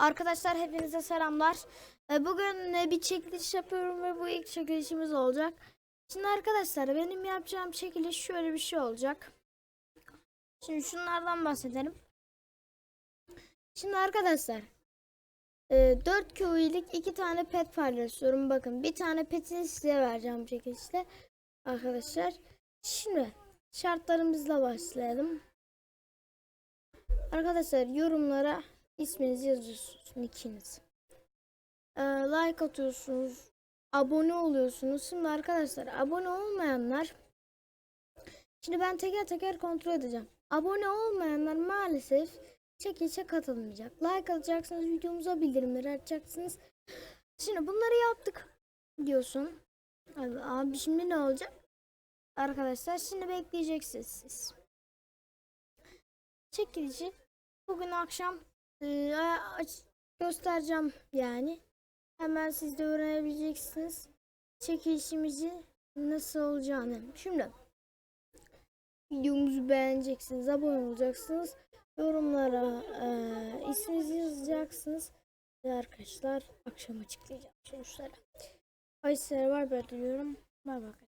Arkadaşlar hepinize selamlar. Ee, Bugün e, bir çekiliş yapıyorum ve bu ilk çekilişimiz olacak. Şimdi arkadaşlar benim yapacağım çekiliş şöyle bir şey olacak. Şimdi şunlardan bahsedelim. Şimdi arkadaşlar 4 QE'lik 2 tane pet paylaşıyorum. Bakın bir tane petini size vereceğim çekilişte. Arkadaşlar şimdi şartlarımızla başlayalım. Arkadaşlar yorumlara isminizi yazıyorsunuz, nickiniz. Ee, like atıyorsunuz, abone oluyorsunuz. Şimdi arkadaşlar abone olmayanlar Şimdi ben teker teker kontrol edeceğim. Abone olmayanlar maalesef çekilişe katılmayacak. Like atacaksınız, videomuza bildirimleri açacaksınız. Şimdi bunları yaptık diyorsun. Abi, abi şimdi ne olacak? Arkadaşlar şimdi bekleyeceksiniz siz. Çekilişi bugün akşam e, göstereceğim yani. Hemen siz de öğrenebileceksiniz çekilişimizi nasıl olacağını. Şimdi videomuzu beğeneceksiniz, abone olacaksınız. Yorumlara e, isminizi yazacaksınız. Ve arkadaşlar akşam açıklayacağım sonuçları. Ay sizlere var ben diliyorum. Bay bay.